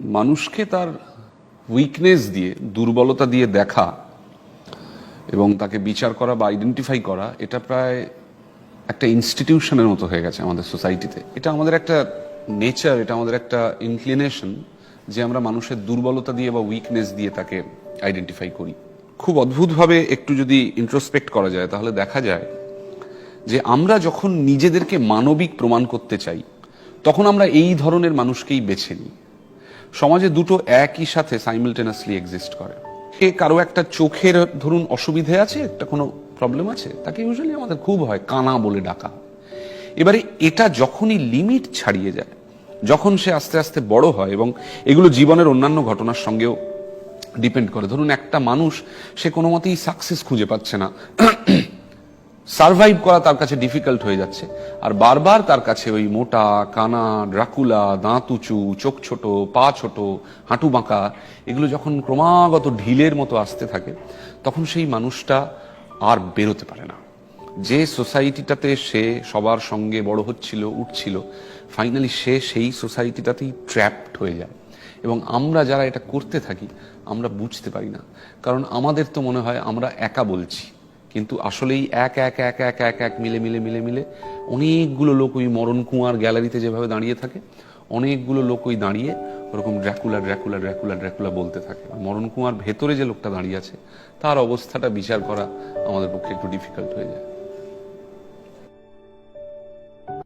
মানুষকে তার উইকনেস দিয়ে, দুর্বলতা দিয়ে দেখা এবং তাকে বিচার করা বা আইডেন্টিফাই করা, এটা প্রায় একটা ইনস্টিটিউশনের মতো হয়ে গেছে আমাদের সোসাইটিতে এটা আমাদের একটা নেচার এটা আমাদের একটা ইনক্লিনেশন যে আমরা মানুষের দুর্বলতা দিয়ে বা উইকনেস দিয়ে তাকে আইডেন্টিফাই করি। খুব অদ্ভুতভাবে একটু যদি ইন্ট্রোস্পেক্ট করা যায়, তাহলে দেখা যায় যে আমরা যখন নিজেদেরকে মানবিক প্রমাণ করতে চাই, তখন আমরা এই ধরনের মানুষকেই বেছে নিই। সমাজে দুটো একই সাথে সাইমিলটেনাসলি এক্সিস্ট করে। সে কারও একটা চোখের, ধরুন, অসুবিধে আছে, একটা কোনো প্রবলেম আছে, তাকে ইউজুয়ালি আমাদের খুব হয়, কানা বলে ডাকা এবারে এটা যখনই লিমিট ছাড়িয়ে যায়, যখন সে আস্তে আস্তে বড় হয় এবং এগুলো জীবনের অন্যান্য ঘটনার সঙ্গেও ডিপেন্ড করে। ধরুন, একটা মানুষ, সে কোনো মতেই সাকসেস খুঁজে পাচ্ছে না। সারভাইভ করা তার কাছে ডিফিকাল্ট হয়ে যাচ্ছে। আর বারবার তার কাছে ওই মোটা, কানা, ড্রাকুলা, দাঁত উঁচু, চোখ ছোট, পা ছোট, হাঁটু বাঁকা, এগুলো যখন ক্রমাগত ঢিলের মতো আসতে থাকে, তখন সেই মানুষটা আর বেরোতে পারে না। যে সোসাইটিটাতে সে সবার সঙ্গে বড় হচ্ছিল, উঠছিল, ফাইনালি সে সেই সোসাইটিটাতেই ট্র্যাপড হয়ে যায়। এবং আমরা যারা এটা করতে থাকি, আমরা বুঝতে পারি না। কারণ আমাদের তো মনে হয় আমরা একা বলছি। কিন্তু আসলেই এক এক এক এক এক এক, মিলে মিলে মিলে মিলে অনেকগুলো লোক ওই মরণ কুঁয়ার গ্যালারিতে যেভাবে দাঁড়িয়ে থাকে, অনেকগুলো লোক ওই দাঁড়িয়ে ওরকম ড্র্যাকুলা ড্র্যাকুলা ড্র্যাকুলা ড্র্যাকুলা বলতে থাকে। মরণ কুঁয়ার ভেতরে যে লোকটা দাঁড়িয়ে আছে, তার অবস্থাটা বিচার করা আমাদের পক্ষে একটু ডিফিকাল্ট হয়ে যায়।